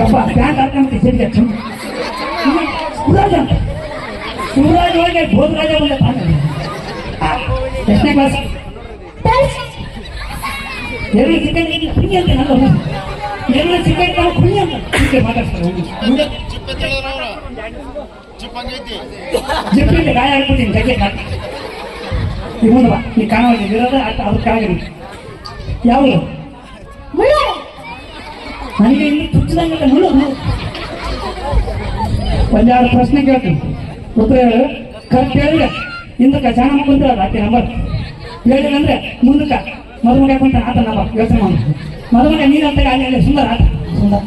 ಯಪ್ಪ ಪ್ಯಾಂಟ್ ಹಾಕೊಂಡ್ಬಿಟ್ಟು ಸರಿ ಸೂರಾಜ್ ಅಂತ ಸೂರಾಜ್ ಒಳಗೆ ಭೋಜರಾಜ ಬಂದ ಎಷ್ಟನೇ ಕ್ಲಾಸ್ ಎರಡು ಚಿಕನ್ ಕುಣಿ ಅಂತ ನಾನು ಎರಡು ಚಿಕನ್ ಕಾಳು ಕುಣಿ ಅಂತ ಹೀಗೆ ಮಾತಾಡ್ತಾರೆ ಹೋಗಿ ಮುಂದೆ ಜಿಪ್ಪಿಂದ ಗಾಯ ಆಗ್ಬಿಟ್ಟಿನಿ ಜಗ್ಗೆ ಕಾಟ ಈ ಮುಂದೆ ಬಾ ಈ ಕಾಣವಾಗಿ ಇರೋದ ಆಟ ಅದ್ರ ಕಾಗಿರಿ ಯಾವುದು ನನಗೆ ಇಲ್ಲಿ ಚುಚ್ಚಿದಂಗಿಲ್ಲ ಮುಳ್ಳು. ಒಂದೆರಡು ಪ್ರಶ್ನೆ ಕೇಳ್ತೀನಿ. ಉತ್ತರ ಹೇಳು. ಕರೆಕ್ಟ್ ಹೇಳಿದ್ರೆ ಹಿಂದಕ್ಕೆ ಜನ ಕುಂತಿರಲ್ಲ ಆಕೆ ನಂಬರ್ ಹೇಳಿಲ್ಲ ಅಂದ್ರೆ ಮುಂದಕ್ಕೆ ಮದುಮಗ ಕುಂತ ಆತ ನಮ್ಮ ಯೋಚನೆ ಮಾಡಿ. ಮದುಮಗ ನೀನಂತ ಅಲ್ಲಿ ಸುಂದರ ಆತ. ಸುಂದರ.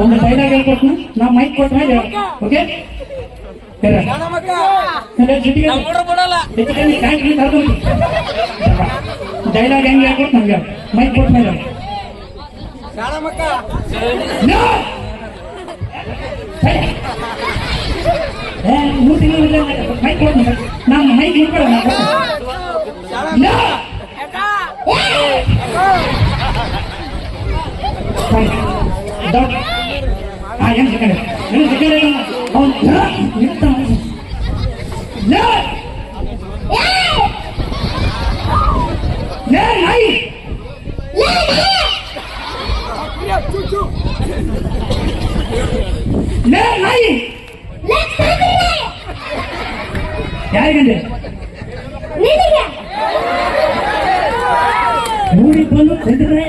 ಒಂದು ಡೈಲಾಗ್ ಹೇಳ್ಕೊಟ್ನು. ನಾ ಮೈಕ್ ಕೊಟ್ಟ ಮೇಲೆ ಓಕೆ ಡೈಲಾಗ್ ಹೆಂಗೆ. ಹೇಳ್ಕೊಟ್ಟು ನಮ್ಗೆ ಮೈಕ್ ಕೊಟ್ಟ ಮೇಲೆ No! ಏ, ಮೂರು ತಿಂಗಳು ಇಲ್ಲ ಅಂದ್ರೆ ಮೈಕ್ ಕೊಡು ನಂಗೆ. ನಾನು ಮೈಕ್ ಹಿಡ್ಕೊಳ್ಳ No! ಡಾಕ್ಟರ್ ಆ ಏನು ಸಿಕ್ಕಡೆ ಏನು ಸಿಕ್ಕಡೆ ಅವನು ಇರ್ತಾನೆ ಯಾರಿಗಂದೆ? ನೋಡಿ ಬಂದು ಕಲ್ತಿದ್ರೆ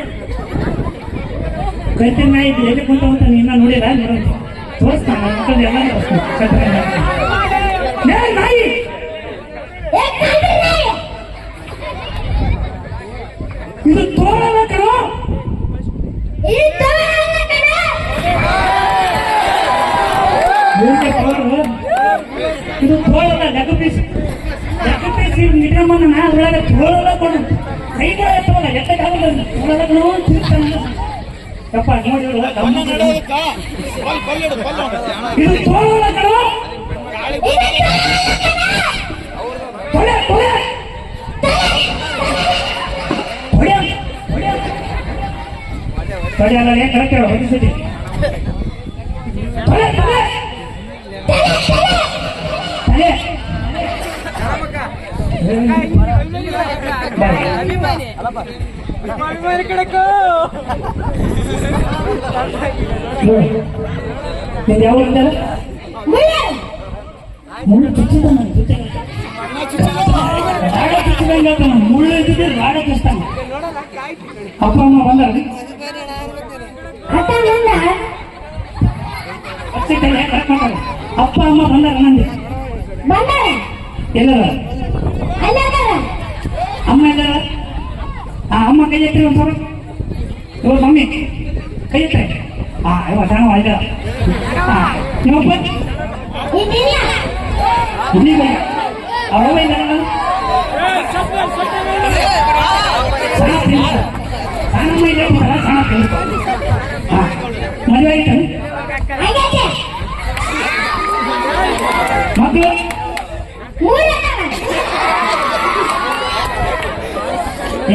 ಕಟ್ಟಿನ ನಾಯಿ ಎಲ್ಲಿ ಕುಂತ ಅಂತ ನೀನ ನೋಡಿಲ್ಲ ನೋಡ ತೋರಿಸ್ತಾನ ನನ್ನ ಮಕ್ಕಳು ಎಲ್ಲ ತೋರಿಸ್ತಾನೆ ನಾಯಿ ಇದು ತೋರಲ್ಲ ಇದು ತೋಳಲ್ಲ ಲೆಗ್ ಪೀಸ್ ಲೆಗ್ ಪೀಸ್ ಇದು ನಿಡಮನ್ನ ನಾ ಅದ್ರೊಳಗೆ ತೋಳಲ್ಲ ಕೊಡು ಕೈಗಳ ಎತ್ತವಲ್ಲ ಎತ್ತಕ್ಕಾಗಲ್ಲ ತೋಳಲ್ಲ ಕಣೋ ತಿರ್ತಾನ ಯಪ್ಪ ನೋಡಿ ಕೊಡು. ಇದು ತೋಳಲ್ಲ ಕಣೋ ತೊಳೆ ತೊಳೆ ಅಲ್ಲ ಏನ್ ಕರೆಕ್ಟ್ ಹೇಳು ಹೊಡಿಸಿದಿ ತೊಳೆ ತೊಳೆ మీరు ఎవరు ఉంటారు ముళ్ళు చుచ్చుతాను చుచ్చుతాను ముళ్ళు అప్ప అమ్మ వందరది అప్ప అమ్మ వందరండి ಎಲ್ಲರ ಅಮ್ಮ ಎಲ್ಲರ ಆ ಅಮ್ಮ ಕೈ ಎತ್ತಿ ಒಂದು ಸಲ ಇವಾಗ ಮಮ್ಮಿ ಕೈ ಎತ್ತಾರೆ ಆ ಇವ ಸಣ್ಣ ಆಯ್ತ ನಿಮ್ಮಪ್ಪ ನೀವು ಅವ್ರವ್ವ ಇದ್ದಾರಲ್ಲ ಸಣ್ಣ ತಿಂತಾರೆ ಸಣ್ಣಮ್ಮ ಇದೆ ಅಂತಲ್ಲ, ಸಣ್ಣ ತಿಂತಾರೆ ಹಾಂ ಮದುವೆ ಆಯ್ತು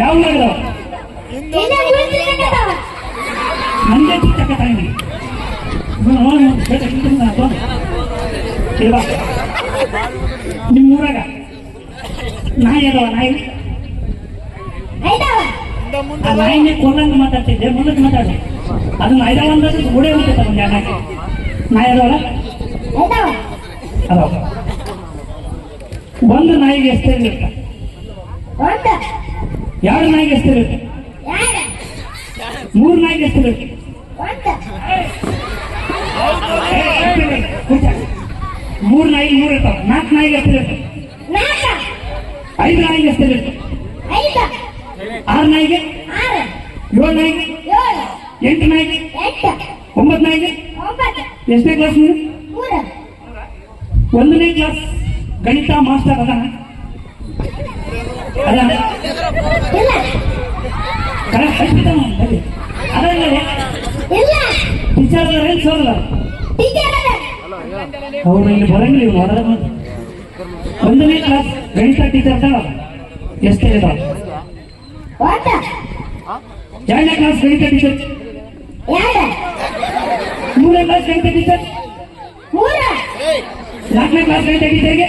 ಯಾವ ಮಾಡಿದವ ನಂದೇ ಚಿಕ್ಕ ತಾಯಿ ನಿಮ್ಮ ಊರಾಗ ನಾಯಿ ಅದಾವ ನಾಯಿ? ಆ ನಾಯಿನೇ ಕೊಲ್ಲಂಗ ಮಾತಾಡ್ತಿದ್ದೆ ಮುಂದಕ್ಕೆ ಮಾತಾಡಿ. ಅದು ನಾಯಿದಾವ ಅಂದ್ರೆ ಓಡೇ ಹೋಗ್ತೈತೆ ಒಂದು ನಾಯಿ. ನಾಯಿ ಅದಾವಲ್ಲ? ಅದಾವ. ಒಂದು ನಾಯಿಗೆ ಎಷ್ಟು ಇರುತ್ತೆ ಎರಡು ನಾಯಿಗೆ ಎಷ್ಟು ಇರುತ್ತೆ ಮೂರು ನಾಯಿಗೆ ಎಷ್ಟು ಇರುತ್ತೆ ಮೂರು ನಾಯಿ ಮೂರು ಇರ್ತಾವ. ನಾಲ್ಕು ನಾಯಿಗೆ ಎಷ್ಟು ಇರುತ್ತೆ ಐದು ನಾಯಿಗೆ ಎಷ್ಟು ಇರುತ್ತೆ ಆರು ನಾಯಿಗೆ ಏಳು ನಾಯಿಗೆ ಎಂಟು ನಾಯಿಗೆ ಒಂಬತ್ತು ನಾಯಿಗೆ ಎಷ್ಟನೇ ಕ್ಲಾಸ್ ನೀವು? ಒಂದನೇ ಕ್ಲಾಸ್ ಗಣಿತ ಮಾಸ್ಟರ್ ಅದಾನ ಅದಾನ ಕರೆಕ್ಟ್ ಹಚ್ಚಿದ್ದಾನ ಅಲ್ಲಿ. ಅದಲ್ಲ ಟೀಚರ್ ಏನ್ ಸರ್ ಅವ್ರು ಇಲ್ಲಿ ಬರಂಗಿಲ್ಲ ಇವ್ರು ಬಂದು. ಒಂದನೇ ಕ್ಲಾಸ್ ಗಣಿತ ಟೀಚರ್. ಎಷ್ಟೇ ಎರಡನೇ ಕ್ಲಾಸ್ ಗಣಿತ ಟೀಚರ್ ಮೂರನೇ ಕ್ಲಾಸ್ ಗಣಿತ ಟೀಚರ್ ನಾಲ್ಕನೇ ಕ್ಲಾಸ್ ಗಣಿತ ಟೀಚರ್ಗೆ.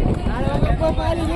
Nobody.